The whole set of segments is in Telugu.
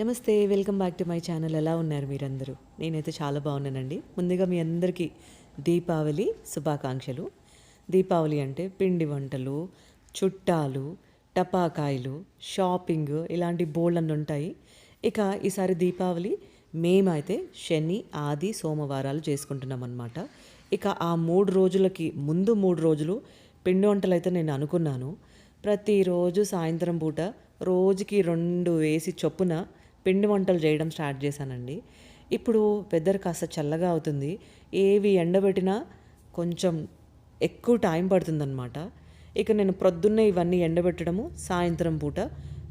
నమస్తే welcome back to my channel. ఎలా ఉన్నారు మీరందరూ? నేనైతే చాలా బాగున్నానండి. ముందుగా మీ అందరికీ దీపావళి శుభాకాంక్షలు. దీపావళి అంటే పిండి వంటలు చుట్టాలు టపాకాయలు షాపింగ్ ఇలాంటి బోల్డ్ ఉంటాయి. ఇక ఈసారి దీపావళి మేమైతే శని ఆది సోమవారాలు చేసుకుంటున్నాం అనమాట ఇక ఆ మూడు రోజులకి ముందు మూడు రోజులు పిండి వంటలు అయితే నేను అనుకున్నాను. ప్రతిరోజు సాయంత్రం పూట రోజుకి రెండు వేసి చొప్పున పిండి వంటలు చేయడం స్టార్ట్ చేశానండి. ఇప్పుడు వెదర్ కాస్త చల్లగా అవుతుంది. ఏవి ఎండబెట్టినా కొంచెం ఎక్కువ టైం పడుతుందన్నమాట. ఇక నేను ప్రొద్దున్నే ఇవన్నీ ఎండబెట్టడము సాయంత్రం పూట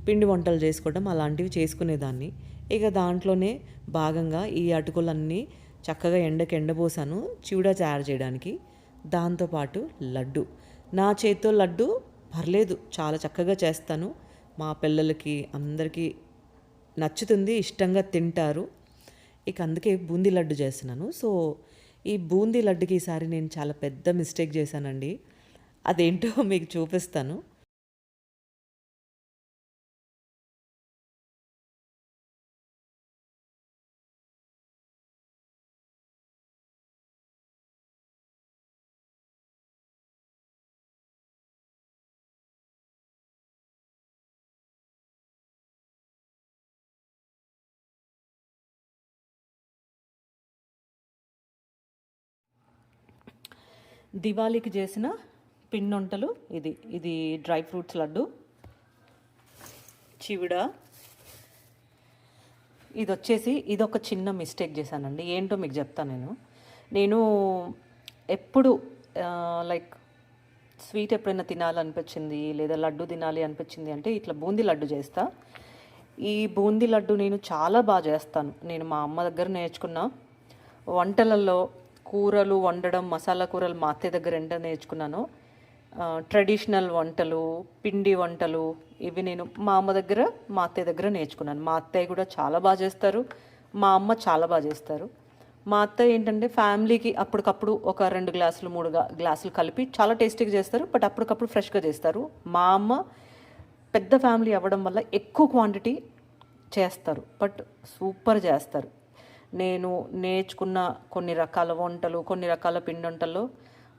పిండి వంటలు చేసుకోవడం అలాంటివి చేసుకునేదాన్ని. ఇక దాంట్లోనే భాగంగా ఈ అటుకులన్నీ చక్కగా ఎండకి ఎండబోసాను చివుడా తయారు చేయడానికి. దాంతోపాటు లడ్డు. నా చేతితో లడ్డు పర్లేదు చాలా చక్కగా చేస్తాను. మా పిల్లలకి అందరికీ నచ్చుతుంది ఇష్టంగా తింటారు. ఇక అందుకే బూందీ లడ్డు చేస్తున్నాను. సో ఈ బూందీ లడ్డుకి ఈసారి నేను చాలా పెద్ద మిస్టేక్ చేశానండి. అదేంటో మీకు చూపిస్తాను. దివాళీకి చేసిన పిండొంటలు ఇది ఇది డ్రై ఫ్రూట్స్ లడ్డు. చివిడ. ఇది వచ్చేసి ఇది ఒక చిన్న మిస్టేక్ చేశానండి. ఏంటో మీకు చెప్తాను నేను. నేను ఎప్పుడు లైక్ స్వీట్ ఎప్పుడైనా తినాలనిపించింది లేదా లడ్డు తినాలి అనిపించింది అంటే ఇట్లా బూందీ లడ్డు చేస్తా. ఈ బూందీ లడ్డు నేను చాలా బాగా చేస్తాను. నేను మా అమ్మ దగ్గర నేర్చుకున్న వంటలలో కూరలు వండడం మసాలా కూరలు మా అత్తయ్య దగ్గర ఎంత నేర్చుకున్నాను. ట్రెడిషనల్ వంటలు పిండి వంటలు ఇవి నేను మా అమ్మ దగ్గర మా అత్తయ్య దగ్గర నేర్చుకున్నాను. మా అత్తయ్య కూడా చాలా బాగా చేస్తారు. మా అమ్మ చాలా బాగా చేస్తారు. మా అత్తయ్య ఏంటంటే ఫ్యామిలీకి అప్పటికప్పుడు ఒక రెండు గ్లాసులు మూడు గ్లాసులు కలిపి చాలా టేస్టీగా చేస్తారు. బట్ అప్పటికప్పుడు ఫ్రెష్గా చేస్తారు. మా అమ్మ పెద్ద ఫ్యామిలీ అవ్వడం వల్ల ఎక్కువ క్వాంటిటీ చేస్తారు. బట్ సూపర్ చేస్తారు. నేను నేర్చుకున్న కొన్ని రకాల వంటలు కొన్ని రకాల పిండి వంటలు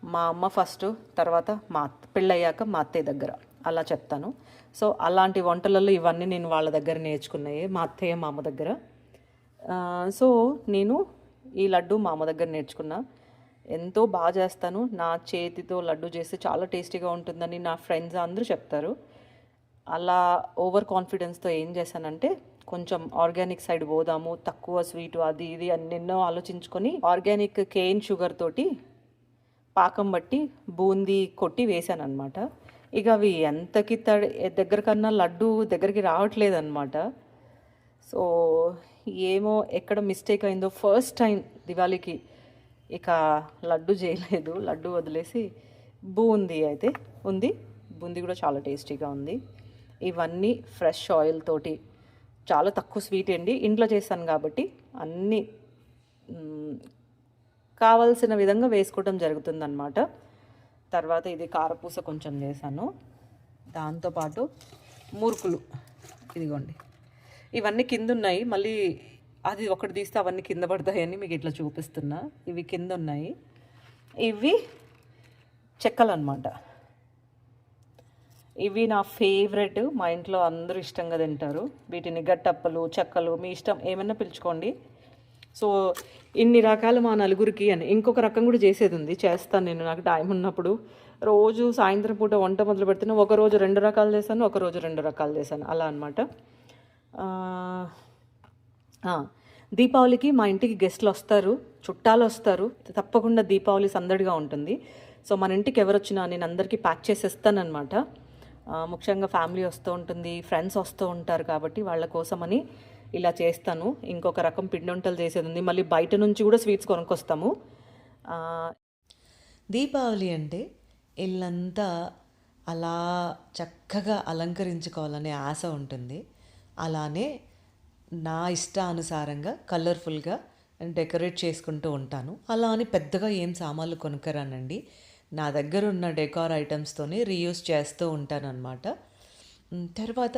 మా అమ్మ ఫస్ట్ తర్వాత మా అత్త పెళ్ళయ్యాక మా అత్తయ్య దగ్గర. అలా చెప్తాను. సో అలాంటి వంటలలో ఇవన్నీ నేను వాళ్ళ దగ్గర నేర్చుకున్నాయి మా అత్తయ్య మా అమ్మ దగ్గర. సో నేను ఈ లడ్డు మా అమ్మ దగ్గర నేర్చుకున్నా. ఎంతో బాగా చేస్తాను. నా చేతితో లడ్డు చేస్తే చాలా టేస్టీగా ఉంటుందని నా ఫ్రెండ్స్ అందరూ చెప్తారు. అలా ఓవర్ కాన్ఫిడెన్స్తో ఏం చేశానంటే కొంచెం ఆర్గానిక్ సైడ్ పోదాము తక్కువ స్వీట్ అది ఇది అన్నెన్నో ఆలోచించుకొని ఆర్గానిక్ కేన్ షుగర్ తోటి పాకం బట్టి బూందీ కొట్టి వేసాను అనమాట ఇక అవి ఎంతకి తడి దగ్గర కన్నా లడ్డు దగ్గరికి రావట్లేదు అనమాట సో ఏమో ఎక్కడ మిస్టేక్ అయిందో ఫస్ట్ టైం దివాళీకి ఇక లడ్డు చేయలేదు లడ్డు వదిలేసి బూందీ అయితే ఉంది. బూందీ కూడా చాలా టేస్టీగా ఉంది. ఇవన్నీ ఫ్రెష్ ఆయిల్ తోటి చాలా తక్కువ స్వీట్ అండి. ఇంట్లో చేస్తాను కాబట్టి అన్నీ కావలసిన విధంగా వేసుకోవడం జరుగుతుందన్నమాట. తర్వాత ఇది కారపూస కొంచెం చేశాను. దాంతోపాటు మురుకులు ఇదిగోండి. ఇవన్నీ కింద ఉన్నాయి. మళ్ళీ అది ఒకటి తీస్తే అవన్నీ కింద పడతాయని మీకు ఇట్లా చూపిస్తున్నా. ఇవి కింద ఉన్నాయి. ఇవి చెక్కలు అనమాట ఇవి నా ఫేవరెట్ మా ఇంట్లో అందరూ ఇష్టంగా తింటారు. వీటిని గట్టప్పలు చెక్కలు మీ ఇష్టం ఏమైనా పిలుచుకోండి. సో ఇన్ని రకాలు మా నలుగురికి అని. ఇంకొక రకం కూడా చేసేది ఉంది. చేస్తాను నేను. నాకు టైం ఉన్నప్పుడు రోజు సాయంత్రం పూట వంట మొదలు పెడుతున్నా. ఒకరోజు రెండు రకాలు చేశాను ఒకరోజు రెండు రకాలు చేశాను. అలా అనమాట దీపావళికి మా ఇంటికి గెస్ట్లు వస్తారు. చుట్టాలు వస్తారు. తప్పకుండా దీపావళి సందడిగా ఉంటుంది. సో మన ఇంటికి ఎవరు వచ్చినా నేను అందరికీ ప్యాక్ చేసేస్తానమాట ముఖ్యంగా ఫ్యామిలీ వస్తూ ఉంటుంది ఫ్రెండ్స్ వస్తూ ఉంటారు కాబట్టి వాళ్ళ కోసమని ఇలా చేస్తాను. ఇంకొక రకం పిండి వంటలు చేసేది ఉంది. మళ్ళీ బయట నుంచి కూడా స్వీట్స్ కొనుక్కొస్తాము. దీపావళి అంటే ఇల్లంతా అలా చక్కగా అలంకరించుకోవాలనే ఆశ ఉంటుంది. అలానే నా ఇష్టానుసారంగా కలర్ఫుల్గా డెకరేట్ చేసుకుంటూ ఉంటాను. అలా అని పెద్దగా ఏం సామాన్లు కొనుక్కరానండి. నా దగ్గర ఉన్న డెకార్ ఐటమ్స్తోనే రీయూస్ చేస్తూ ఉంటానన్నమాట. తర్వాత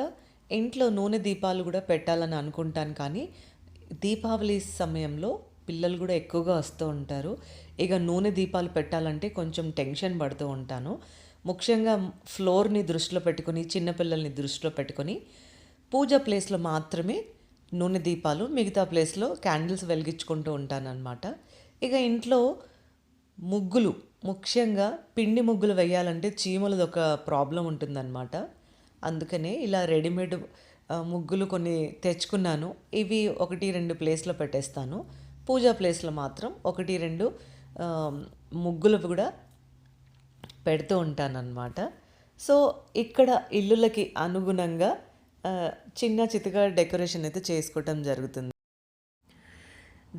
ఇంట్లో నూనె దీపాలు కూడా పెట్టాలని అనుకుంటాను కానీ దీపావళి సమయంలో పిల్లలు కూడా ఎక్కువగా వస్తూ ఉంటారు. ఇక నూనె దీపాలు పెట్టాలంటే కొంచెం టెన్షన్ పడుతూ ఉంటాను. ముఖ్యంగా ఫ్లోర్ని దృష్టిలో పెట్టుకొని చిన్నపిల్లల్ని దృష్టిలో పెట్టుకొని పూజ ప్లేస్లో మాత్రమే నూనె దీపాలు మిగతా ప్లేస్లో క్యాండిల్స్ వెలిగించుకుంటూ ఉంటానన్నమాట. ఇక ఇంట్లో ముగ్గులు ముఖ్యంగా పిండి ముగ్గులు వేయాలంటే చీమలది ఒక ప్రాబ్లం ఉంటుందన్నమాట. అందుకనే ఇలా రెడీమేడ్ ముగ్గులు కొన్ని తెచ్చుకున్నాను. ఇవి ఒకటి రెండు ప్లేస్లో పెట్టేస్తాను. పూజా ప్లేస్లో మాత్రం ఒకటి రెండు ముగ్గులు కూడా పెడుతూ ఉంటానన్నమాట. సో ఇక్కడ ఇల్లులకి అనుగుణంగా చిన్న చితగా డెకరేషన్ అయితే చేసుకోవటం జరుగుతుంది.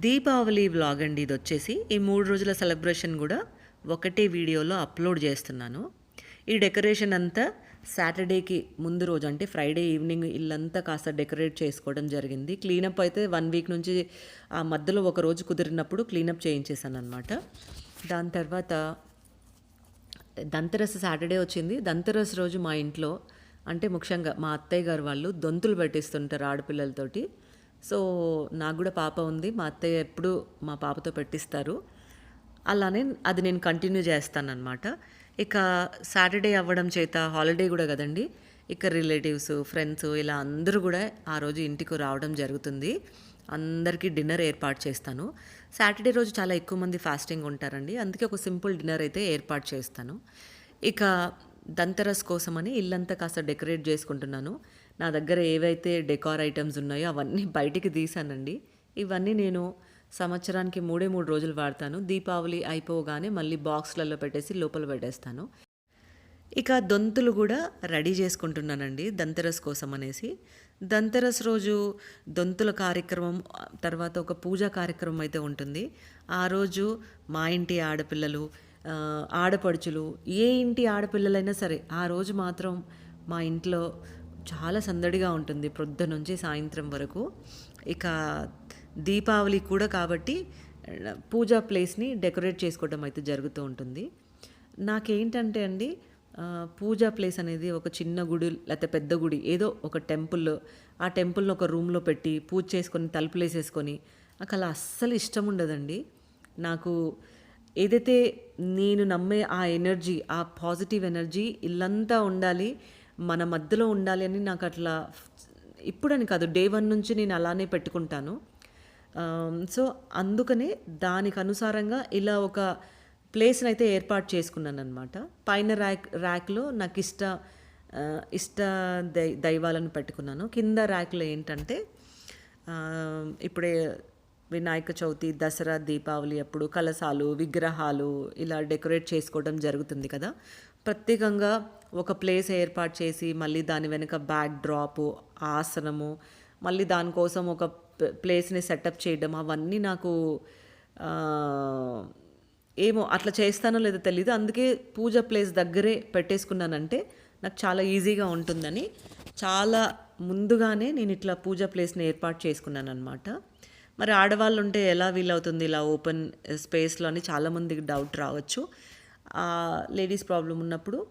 దీపావళి వ్లాగ్ అండి ఇది వచ్చేసి ఈ మూడు రోజుల సెలబ్రేషన్ కూడా ఒకటే వీడియోలో అప్లోడ్ చేస్తున్నాను. ఈ డెకరేషన్ అంతా సాటర్డేకి ముందు రోజు అంటే ఫ్రైడే ఈవినింగ్ ఇల్లంతా కాస్త డెకరేట్ చేసుకోవడం జరిగింది. క్లీనప్ అయితే వన్ వీక్ నుంచి ఆ మధ్యలో ఒక రోజు కుదిరినప్పుడు క్లీనప్ చేయించేసాను అనమాట దాని తర్వాత దంతరస్ సాటర్డే వచ్చింది. దంతరస రోజు మా ఇంట్లో అంటే ముఖ్యంగా మా అత్తయ్య గారు వాళ్ళు దొంతులు పెట్టిస్తుంటారు ఆడపిల్లలతోటి. సో నాకు కూడా పాప ఉంది. మా అత్తయ్య ఎప్పుడు మా పాపతో పెట్టిస్తారు. అలానే అది నేను కంటిన్యూ చేస్తానన్నమాట. ఇక సాటర్డే అవ్వడం చేత హాలిడే కూడా కదండి. ఇక రిలేటివ్స్ ఫ్రెండ్స్ ఇలా అందరూ కూడా ఆ రోజు ఇంటికి రావడం జరుగుతుంది. అందరికీ డిన్నర్ ఏర్పాటు చేస్తాను. సాటర్డే రోజు చాలా ఎక్కువ మంది ఫాస్టింగ్ ఉంటారండి. అందుకే ఒక సింపుల్ డిన్నర్ అయితే ఏర్పాటు చేస్తాను. ఇక దంతరస్ కోసమని ఇల్లంతా కాస్త డెకరేట్ చేసుకుంటున్నాను. నా దగ్గర ఏవైతే డెకార్ ఐటమ్స్ ఉన్నాయో అవన్నీ బయటికి తీసానండి ఇవన్నీ నేను సంవత్సరానికి మూడే మూడు రోజులు వాడతాను. దీపావళి అయిపోగానే మళ్ళీ బాక్స్లలో పెట్టేసి లోపల పెట్టేస్తాను. ఇక దొంతులు కూడా రెడీ చేసుకుంటున్నానండి. దంతరస్ కోసం అనేసి. దంతరస్ రోజు దొంతుల కార్యక్రమం తర్వాత ఒక పూజా కార్యక్రమం అయితే ఉంటుంది. ఆ రోజు మా ఇంటి ఆడపిల్లలు ఆడపడుచులు ఏ ఇంటి ఆడపిల్లలైనా సరే ఆ రోజు మాత్రం మా ఇంట్లో చాలా సందడిగా ఉంటుంది. ప్రొద్దు నుంచి సాయంత్రం వరకు. ఇక దీపావళి కూడా కాబట్టి పూజా ప్లేస్ని డెకరేట్ చేసుకోవడం అయితే జరుగుతూ ఉంటుంది. నాకేంటంటే అండి పూజా ప్లేస్ అనేది ఒక చిన్న గుడి లేకపోతే పెద్ద గుడి ఏదో ఒక టెంపుల్ ఆ టెంపుల్ని ఒక రూమ్లో పెట్టి పూజ చేసుకొని తలుపులు వేసేసుకొని నాకు అలా అస్సలు ఇష్టం ఉండదండి. నాకు ఏదైతే నేను నమ్మే ఆ ఎనర్జీ ఆ పాజిటివ్ ఎనర్జీ ఇల్లంతా ఉండాలి మన మధ్యలో ఉండాలి అని నాకు అట్లా ఇప్పుడని కాదు డే వన్ నుంచి నేను అలానే పెట్టుకుంటాను. సో అందుకనే దానికి అనుసారంగా ఇలా ఒక ప్లేస్ని అయితే ఏర్పాటు చేసుకున్నాను అనమాట పైన ర్యాక్ ర్యాక్లో నాకు ఇష్ట ఇష్ట దై దైవాలను పెట్టుకున్నాను. కింద ర్యాక్లో ఏంటంటే ఇప్పుడే వినాయక చవితి దసరా దీపావళి అప్పుడు కలశాలు విగ్రహాలు ఇలా డెకరేట్ చేసుకోవడం జరుగుతుంది కదా. ప్రత్యేకంగా ఒక ప్లేస్ ఏర్పాటు చేసి మళ్ళీ దాని వెనుక బ్యాక్ డ్రాపు ఆసనము మళ్ళీ దానికోసం ఒక ప్లేస్ని ప్లేస్ని సెటప్ చేయడం అవన్నీ నాకు ఏమో అట్లా చేస్తానో లేదో తెలియదు అందుకే పూజ ప్లేస్ దగ్గరే పెట్టేసుకున్నానంటే నాకు చాలా ఈజీగా ఉంటుందని చాలా ముందుగానే నేను ఇట్లా పూజ ప్లేస్ని ఏర్పాటు చేసుకున్నాను అనమాట మరి ఆడవాళ్ళు ఉంటే ఎలా వీలవుతుంది ఇలా ఓపెన్ స్పేస్లో అని చాలామందికి డౌట్ రావచ్చు. లేడీస్ ప్రాబ్లం ఉన్నప్పుడు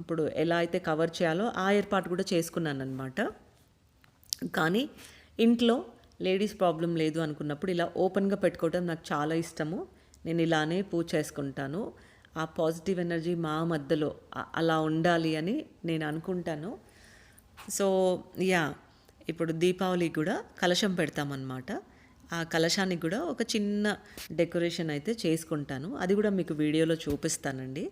అప్పుడు ఎలా అయితే కవర్ చేయాలో ఆ ఏర్పాటు కూడా చేసుకున్నాను అనమాట కానీ ఇంట్లో లేడీస్ ప్రాబ్లం లేదు అనుకున్నప్పుడు ఇలా ఓపెన్గా పెట్టుకోవడం నాకు చాలా ఇష్టము. నేను ఇలానే పూజ చేసుకుంటాను. ఆ పాజిటివ్ ఎనర్జీ మా మధ్యలో అలా ఉండాలి అని నేను అనుకుంటాను. సో యా ఇప్పుడు దీపావళికి కూడా కలశం పెడతామన్నమాట. ఆ కలశానికి కూడా ఒక చిన్న డెకరేషన్ అయితే చేసుకుంటాను. అది కూడా మీకు వీడియోలో చూపిస్తానండి.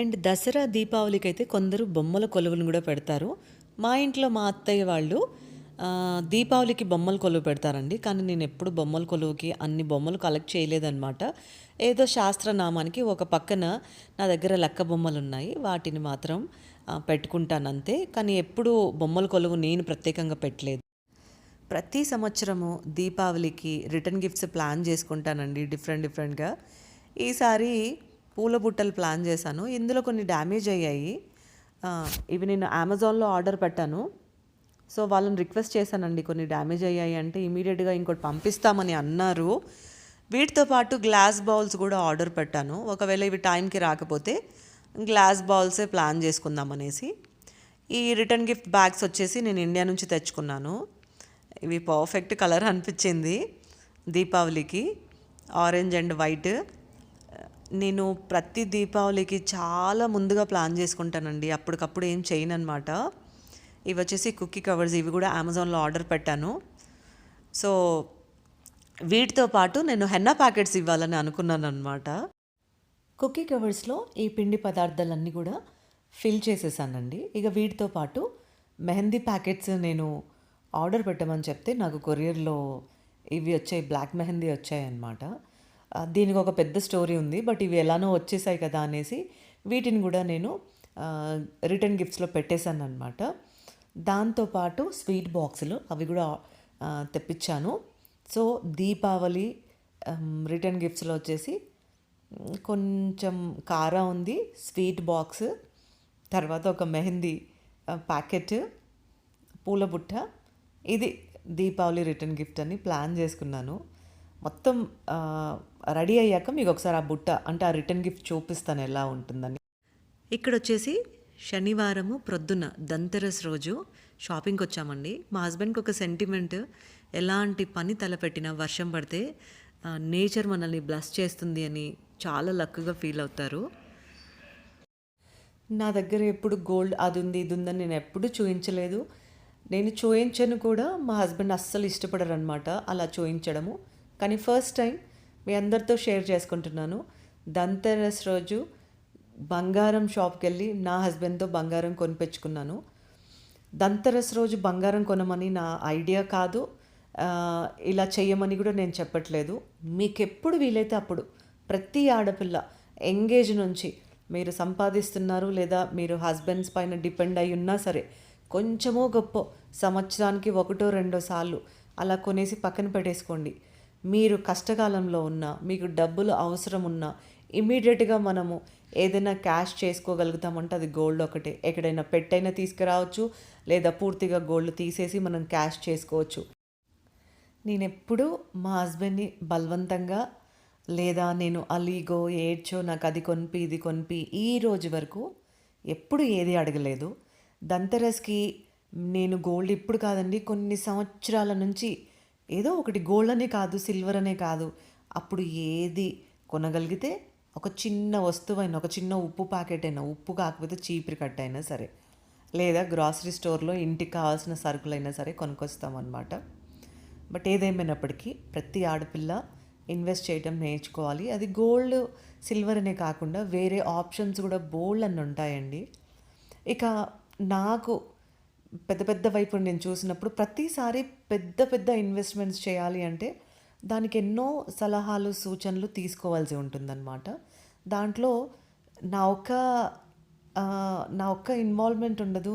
అండ్ దసరా దీపావళికి అయితే కొందరు బొమ్మల కొలువులను కూడా పెడతారు. మా ఇంట్లో మా అత్తయ్య వాళ్ళు దీపావళికి బొమ్మల కొలువు పెడతారండి. కానీ నేను ఎప్పుడు బొమ్మల కొలువుకి అన్ని బొమ్మలు కలెక్ట్ చేయలేదన్నమాట. ఏదో శాస్త్రనామానికి ఒక పక్కన నా దగ్గర లెక్క బొమ్మలు ఉన్నాయి. వాటిని మాత్రం పెట్టుకుంటాను అంతే కానీ ఎప్పుడు బొమ్మల కొలువు నేను ప్రత్యేకంగా పెట్టలేదు. ప్రతి సంవత్సరము దీపావళికి రిటర్న్ గిఫ్ట్స్ ప్లాన్ చేసుకుంటానండి. డిఫరెంట్ డిఫరెంట్గా ఈసారి పూల బుట్టలు ప్లాన్ చేశాను. ఇందులో కొన్ని డ్యామేజ్ అయ్యాయి. ఇవి నేను అమెజాన్లో ఆర్డర్ పెట్టాను. సో వాళ్ళని రిక్వెస్ట్ చేశానండి కొన్ని డ్యామేజ్ అయ్యాయి అంటే ఇమీడియట్గా ఇంకోటి పంపిస్తామని అన్నారు. వీటితో పాటు గ్లాస్ బౌల్స్ కూడా ఆర్డర్ పెట్టాను. ఒకవేళ ఇవి టైంకి రాకపోతే గ్లాస్ బౌల్సే ప్లాన్ చేసుకుందాం అనేసి. ఈ రిటర్న్ గిఫ్ట్ బ్యాగ్స్ వచ్చేసి నేను ఇండియా నుంచి తెచ్చుకున్నాను. ఇవి పర్ఫెక్ట్ కలర్ అనిపించింది దీపావళికి. Orange and white. నేను ప్రతి దీపావళికి చాలా ముందుగా ప్లాన్ చేసుకుంటానండి. అప్పటికప్పుడు ఏం చేయను అనమాట ఇవి వచ్చేసి కుక్కీ కవర్స్ ఇవి కూడా అమెజాన్లో ఆర్డర్ పెట్టాను. సో వీటితో పాటు నేను హెన్నా ప్యాకెట్స్ ఇవ్వాలని అనుకున్నాను అనమాట కుకీ కవర్స్లో ఈ పిండి పదార్థాలన్నీ కూడా ఫిల్ చేసేసానండి. ఇక వీటితో పాటు మెహందీ ప్యాకెట్స్ నేను ఆర్డర్ పెట్టమని చెప్తే నాకు కొరియర్లో ఇవి వచ్చాయి బ్లాక్ మెహందీ వచ్చాయన్నమాట. దీనికి ఒక పెద్ద స్టోరీ ఉంది. బట్ ఇవి ఎలానో వచ్చేసాయి కదా అనేసి వీటిని కూడా నేను రిటర్న్ గిఫ్ట్స్లో పెట్టేశాను అనమాట దాంతోపాటు స్వీట్ బాక్సులు అవి కూడా తెప్పించాను. సో దీపావళి రిటర్న్ గిఫ్ట్స్లో వచ్చేసి కొంచెం కారా ఉంది స్వీట్ బాక్స్ తర్వాత ఒక మెహందీ ప్యాకెట్ పూల బుట్ట. ఇది దీపావళి రిటర్న్ గిఫ్ట్ అని ప్లాన్ చేసుకున్నాను. మొత్తం రెడీ అయ్యాక మీకు ఒకసారి ఆ బుట్ట అంటే ఆ రిటర్న్ గిఫ్ట్ చూపిస్తాను ఎలా ఉంటుందని. ఇక్కడ వచ్చేసి శనివారము ప్రొద్దున దంతెరస్ రోజు షాపింగ్కి వచ్చామండి. మా హస్బెండ్కి ఒక సెంటిమెంట్ ఎలాంటి పని తలపెట్టినా వర్షం పడితే నేచర్ మనల్ని బ్లస్ చేస్తుంది అని చాలా లక్గా ఫీల్ అవుతారు. నా దగ్గర ఎప్పుడు గోల్డ్ అది ఉంది ఇది ఉందని నేను ఎప్పుడు చూయించలేదు. నేను చూయించను కూడా మా హస్బెండ్ అస్సలు ఇష్టపడరనమాట అలా చూయించడము. కానీ ఫస్ట్ టైం మీ అందరితో షేర్ చేసుకుంటున్నాను. దంతెరస్ రోజు బంగారం షాప్కి వెళ్ళి నా హస్బెండ్తో బంగారం కొనిపెచ్చుకున్నాను. దంతరస్ రోజు బంగారం కొనమని నా ఐడియా కాదు. ఇలా చేయమని కూడా నేను చెప్పట్లేదు. మీకు ఎప్పుడు వీలైతే అప్పుడు ప్రతి ఆడపిల్ల ఎంగేజ్ నుంచి మీరు సంపాదిస్తున్నారు లేదా మీరు హస్బెండ్స్ పైన డిపెండ్ అయి ఉన్నా సరే కొంచెమో గొప్ప సంవత్సరానికి ఒకటో రెండో సార్లు అలా కొనేసి పక్కన పెట్టేసుకోండి. మీరు కష్టకాలంలో ఉన్నా మీకు డబ్బులు అవసరం ఉన్నా ఇమీడియట్గా మనము ఏదైనా క్యాష్ చేసుకోగలుగుతామంటే అది గోల్డ్ ఒకటే. ఎక్కడైనా పెట్టైనా తీసుకురావచ్చు లేదా పూర్తిగా గోల్డ్ తీసేసి మనం క్యాష్ చేసుకోవచ్చు. నేను ఎప్పుడూ మా హస్బెండ్ని బలవంతంగా లేదా నేను అలీగో ఏడ్చో నాకు అది కొనిపి ఇది కొనిపి ఈ రోజు వరకు ఎప్పుడు ఏది అడగలేదు. దంతరస్కి నేను గోల్డ్ ఇప్పుడు కాదండి కొన్ని సంవత్సరాల నుంచి ఏదో ఒకటి గోల్డ్ అనే కాదు సిల్వర్ అనే కాదు. అప్పుడు ఏది కొనగలిగితే ఒక చిన్న వస్తువైనా ఒక చిన్న ఉప్పు ప్యాకెట్ అయినా ఉప్పు కాకపోతే చీపురు కట్ట అయినా సరే లేదా గ్రాసరీ స్టోర్లో ఇంటికి కావాల్సిన సరుకులైనా సరే కొనుక్కొస్తామన్నమాట. బట్ ఏదేమైనప్పటికీ ప్రతి ఆడపిల్ల ఇన్వెస్ట్ చేయడం నేర్చుకోవాలి. అది గోల్డ్ సిల్వర్ అనే కాకుండా వేరే ఆప్షన్స్ కూడా బోల్డ్ అని ఉంటాయండి. ఇక నాకు పెద్ద పెద్ద వైపు నేను చూసినప్పుడు ప్రతిసారి పెద్ద పెద్ద ఇన్వెస్ట్మెంట్స్ చేయాలి అంటే దానికి ఎన్నో సలహాలు సూచనలు తీసుకోవాల్సి ఉంటుందన్నమాట. దాంట్లో నా ఒక్క నా ఒక్క ఇన్వాల్వ్మెంట్ ఉండదు.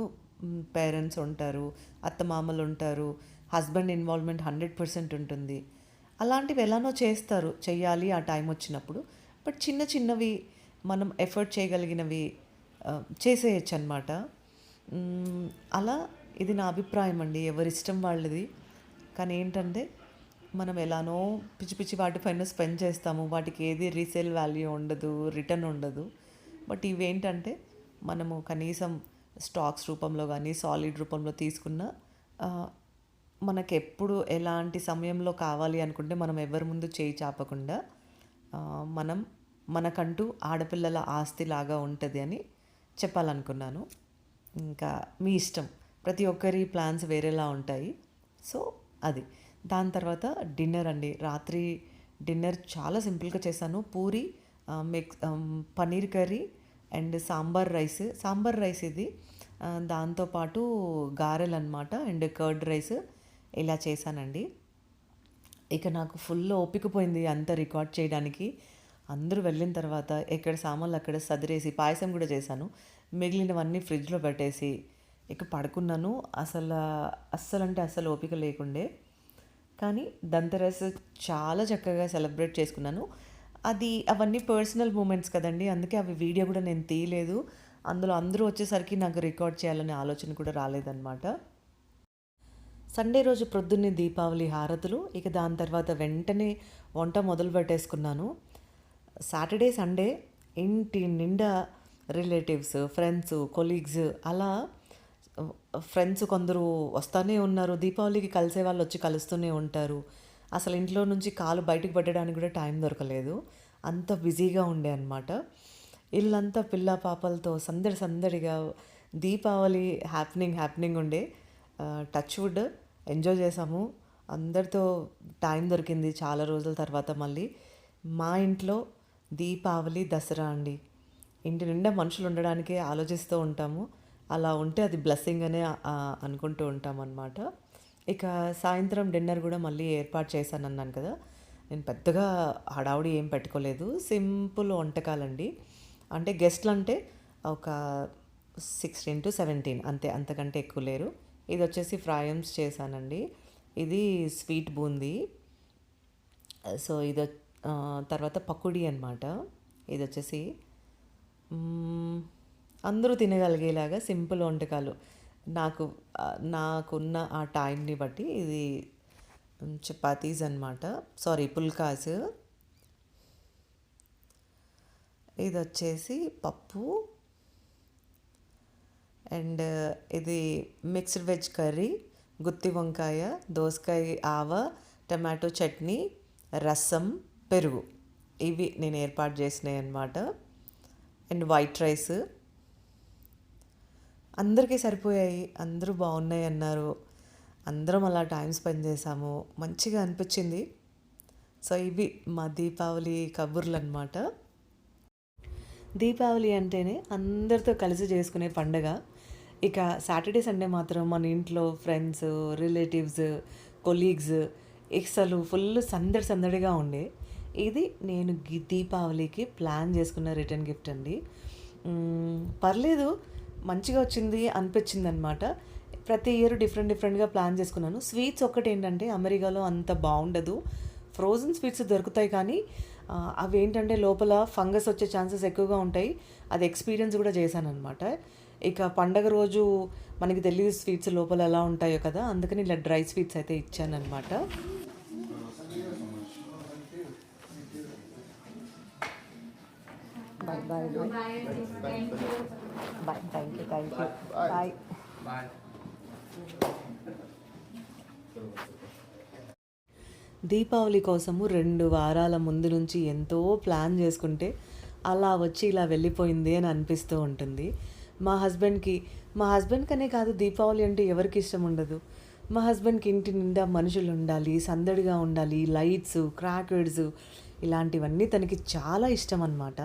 పేరెంట్స్ ఉంటారు అత్తమామలు ఉంటారు హస్బెండ్ ఇన్వాల్వ్మెంట్ హండ్రెడ్ పర్సెంట్ ఉంటుంది. అలాంటివి ఎలానో చేస్తారు చెయ్యాలి ఆ టైం వచ్చినప్పుడు. బట్ చిన్న చిన్నవి మనం ఎఫర్ట్ చేయగలిగినవి చేసేయచ్చు అనమాట అలా ఇది నా అభిప్రాయం అండి ఎవరిష్టం వాళ్ళది. కానీ ఏంటంటే మనం ఎలానో పిచ్చి పిచ్చి వాటిపైన స్పెండ్ చేస్తాము. వాటికి ఏది రీసేల్ వాల్యూ ఉండదు రిటర్న్ ఉండదు. బట్ ఇవేంటంటే మనము కనీసం స్టాక్స్ రూపంలో కానీ సాలిడ్ రూపంలో తీసుకున్న మనకు ఎప్పుడు ఎలాంటి సమయంలో కావాలి అనుకుంటే మనం ఎవరి ముందు చేయి చాపకుండా మనం మనకంటూ ఆడపిల్లల ఆస్తి లాగా ఉంటుంది అని చెప్పాలనుకున్నాను. ఇంకా మీ ఇష్టం. ప్రతి ఒక్కరి ప్లాన్స్ వేరేలా ఉంటాయి. సో అది. దాని తర్వాత డిన్నర్ అండి. రాత్రి డిన్నర్ చాలా సింపుల్గా చేశాను. Puri mix paneer curry and sambar rice. Sambar rice ఇది దాంతోపాటు గారెలు అనమాట అండ్ కర్డ్ రైస్ ఇలా చేశానండి. ఇక నాకు ఫుల్ ఓపిక పోయింది అంత రికార్డ్ చేయడానికి. అందరూ వెళ్ళిన తర్వాత ఎక్కడ సామాన్లు అక్కడ సదిరేసి పాయసం కూడా చేశాను. మిగిలినవన్నీ ఫ్రిడ్జ్లో పెట్టేసి ఇక పడుకున్నాను. అసలు అస్సలు అంటే అస్సలు ఓపిక లేకుండే. కానీ దంతరస్ చాలా చక్కగా సెలబ్రేట్ చేసుకున్నాను. అది అవన్నీ పర్సనల్ మూమెంట్స్ కదండి. అందుకే అవి వీడియో కూడా నేను తీయలేదు. అందులో అందరూ వచ్చేసరికి నాకు రికార్డ్ చేయాలనే ఆలోచన కూడా రాలేదన్నమాట. సండే రోజు ప్రొద్దున్నే దీపావళి హారతులు. ఇక దాని తర్వాత వెంటనే వంట మొదలు పెట్టేసుకున్నాను. సాటర్డే సండే ఇంటి నిండా రిలేటివ్స్ ఫ్రెండ్స్ కొలీగ్స్ అలా ఫ్రెండ్స్ కొందరు వస్తూనే ఉన్నారు. దీపావళికి కలిసే వాళ్ళు వచ్చి కలుస్తూనే ఉంటారు. అసలు ఇంట్లో నుంచి కాలు బయటకు పెట్టడానికి కూడా టైం దొరకలేదు. అంత బిజీగా ఉండే అనమాట ఇల్లంతా పిల్ల పాపలతో సందడి సందడిగా దీపావళి హ్యాపెనింగ్ హ్యాపెనింగ్ ఉండే. టచ్ వుడ్ ఎంజాయ్ చేసాము అందరితో టైం దొరికింది చాలా రోజుల తర్వాత మళ్ళీ. మా ఇంట్లో దీపావళి దసరా అండి. ఇంటి నిండా మనుషులు ఉండడానికే ఆలోచిస్తూ ఉంటాము. అలా ఉంటే అది బ్లెస్సింగ్ అనే అనుకుంటూ ఉంటాం అనమాట ఇక సాయంత్రం డిన్నర్ కూడా మళ్ళీ ఏర్పాటు చేశాను అన్నాను కదా. నేను పెద్దగా హడావుడి ఏం పెట్టుకోలేదు. సింపుల్ వంటకాలండి. అంటే గెస్ట్లు అంటే ఒక సిక్స్టీన్ టు సెవెంటీన్ అంతే అంతకంటే ఎక్కువ లేరు. ఇది వచ్చేసి ఫ్రాయమ్స్ చేశానండి. ఇది స్వీట్ బూందీ. సో ఇది తర్వాత పకోడీ అనమాట ఇది వచ్చేసి అందరూ తినగలిగేలాగా సింపుల్ వంటకాలు. నాకు నాకున్న ఆ టైంని బట్టి ఇది చపాతీస్ అనమాట సారీ పుల్కాస్. ఇది వచ్చేసి పప్పు. అండ్ ఇది మిక్స్డ్ వెజ్ కర్రీ గుత్తి వంకాయ దోసకాయ ఆవ టమాటో చట్నీ రసం పెరుగు. ఇవి నేను ఏర్పాటు చేసినాయి అన్నమాట అండ్ వైట్ రైస్. అందరికీ సరిపోయాయి. అందరూ బాగున్నాయి అన్నారు. అందరం అలా టైం స్పెండ్ చేసాము మంచిగా అనిపించింది. సో ఇవి మా దీపావళి కబుర్లు అనమాట దీపావళి అంటేనే అందరితో కలిసి చేసుకునే పండగ. ఇక సాటర్డే సండే మాత్రం మన ఇంట్లో ఫ్రెండ్స్ రిలేటివ్స్ కొలీగ్స్ అసలు ఫుల్ సందడి సందడిగా ఉండే. ఇది నేను దీపావళికి ప్లాన్ చేసుకున్న రిటర్న్ గిఫ్ట్ అండి. పర్లేదు. మంచిగా వచ్చింది అనిపించింది అనమాట ప్రతి ఇయర్ డిఫరెంట్ డిఫరెంట్గా ప్లాన్ చేసుకున్నాను. స్వీట్స్ ఒక్కటి ఏంటంటే అమెరికాలో అంత బాగుండదు. ఫ్రోజన్ స్వీట్స్ దొరుకుతాయి కానీ అవి ఏంటంటే లోపల ఫంగస్ వచ్చే ఛాన్సెస్ ఎక్కువగా ఉంటాయి. అది ఎక్స్పీరియన్స్ కూడా చేశాను అనమాట ఇక పండగ రోజు మనకి తెలియదు స్వీట్స్ లోపల ఎలా ఉంటాయో కదా అందుకని ఇలా డ్రై స్వీట్స్ అయితే ఇచ్చాను అనమాట bye bye bye thank you thank you bye Deepavali కోసము రెండు వారాల ముందు నుంచి ఎంతో ప్లాన్ చేసుకుంటే అలా వచ్చి ఇలా వెళ్ళిపోయింది అని అనిపిస్తూ ఉంటుంది. మా హస్బెండ్కి మా హస్బెండ్ కనే కాదు దీపావళి అంటే ఎవరికి ఇష్టం ఉండదు. మా హస్బెండ్కి ఇంటి నిండా మనుషులు ఉండాలి సందడిగా ఉండాలి లైట్స్ క్రాకర్స్ ఇలాంటివన్నీ తనకి చాలా ఇష్టం అన్నమాట.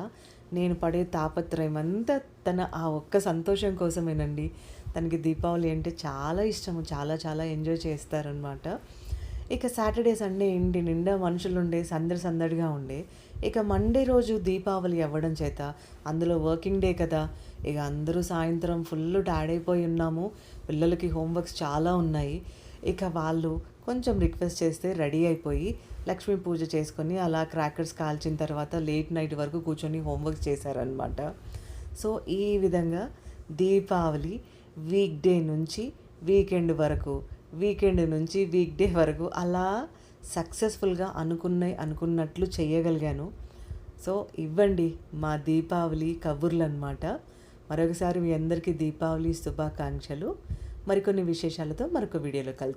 నేను పడే తాపత్రయం అంతా తన ఆ ఒక్క సంతోషం కోసమేనండి. తనకి దీపావళి అంటే చాలా ఇష్టము. చాలా చాలా ఎంజాయ్ చేస్తారనమాట ఇక సాటర్డే సండే ఇంటి నిండా మనుషులు ఉండే సందడి సందడిగా ఉండే. ఇక మండే రోజు దీపావళి అవ్వడం చేత అందులో వర్కింగ్ డే కదా. ఇక అందరూ సాయంత్రం ఫుల్ టైర్డ్ అయిపోయి ఉన్నాము. పిల్లలకి హోంవర్క్స్ చాలా ఉన్నాయి. ఇక వాళ్ళు కొంచెం రిక్వెస్ట్ చేస్తే రెడీ అయిపోయి లక్ష్మీ పూజ చేసుకొని అలా క్రాకర్స్ కాల్చిన తర్వాత లేట్ నైట్ వరకు కూర్చొని హోంవర్క్ చేశారనమాట సో ఈ విధంగా దీపావళి వీక్ డే నుంచి వీకెండ్ వరకు వీకెండ్ నుంచి వీక్ డే వరకు అలా సక్సెస్ఫుల్గా అనుకున్న అనుకున్నట్లు చేయగలిగాను. సో ఇవ్వండి మా దీపావళి కబుర్లు అనమాట మరొకసారి మీ అందరికీ దీపావళి శుభాకాంక్షలు. మరికొన్ని విశేషాలతో మరొక వీడియోలో కలుసు